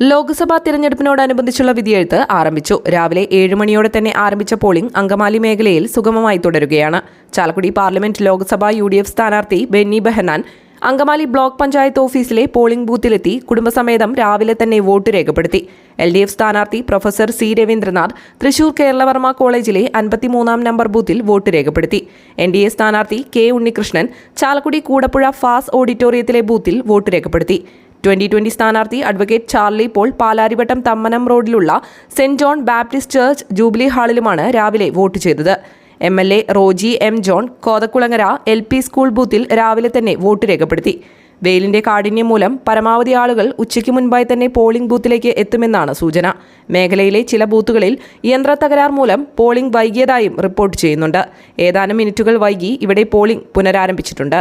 ലോക്സഭാ തിരഞ്ഞെടുപ്പിനോടനുബന്ധിച്ചുള്ള വിധിയെഴുത്ത് ആരംഭിച്ചു. രാവിലെ ഏഴ് മണിയോടെ തന്നെ ആരംഭിച്ച പോളിംഗ് അങ്കമാലി മേഖലയിൽ സുഗമമായി തുടരുകയാണ്. Chalakudy parliament Lok Sabha U D F സ്ഥാനാർത്ഥി ബെന്നി ബെഹനാൻ അങ്കമാലി ബ്ലോക്ക് പഞ്ചായത്ത് ഓഫീസിലെ പോളിംഗ് ബൂത്തിലെത്തി കുടുംബസമേതം രാവിലെ തന്നെ വോട്ട് രേഖപ്പെടുത്തി. എൽ ഡി എഫ് സ്ഥാനാർത്ഥി പ്രൊഫസർ സി രവീന്ദ്രനാഥ് തൃശൂർ കേരളവർമ്മ കോളേജിലെ അൻപത്തിമൂന്നാം നമ്പർ ബൂത്തിൽ വോട്ട് രേഖപ്പെടുത്തി. എൻ ഡി എ സ്ഥാനാർത്ഥി കെ ഉണ്ണികൃഷ്ണൻ ചാലക്കുടി കൂടപ്പുഴ ഫാസ് ഓഡിറ്റോറിയത്തിലെ ബൂത്തിൽ വോട്ട് രേഖപ്പെടുത്തി. ട്വന്റി ട്വന്റി സ്ഥാനാർത്ഥി advocate Charlie Paul Palarivattom Thammanam റോഡിലുള്ള Saint John Baptist church jubilee ഹാളിലുമാണ് രാവിലെ വോട്ട് ചെയ്തത്. M L A Roji M John Kothakulangara L P school ബൂത്തിൽ രാവിലെ തന്നെ വോട്ട് രേഖപ്പെടുത്തി. വെയിലിന്റെ കാഠിന്യം മൂലം പരമാവധി ആളുകൾ ഉച്ചയ്ക്ക് മുൻപായി തന്നെ പോളിംഗ് ബൂത്തിലേക്ക് എത്തുമെന്നാണ് സൂചന. മേഖലയിലെ ചില ബൂത്തുകളിൽ യന്ത്ര തകരാർ മൂലം പോളിംഗ് വൈകിയതായും റിപ്പോർട്ട് ചെയ്യുന്നുണ്ട്. ഏതാനും മിനിറ്റുകൾ വൈകി ഇവിടെ പോളിംഗ് പുനരാരംഭിച്ചിട്ടുണ്ട്.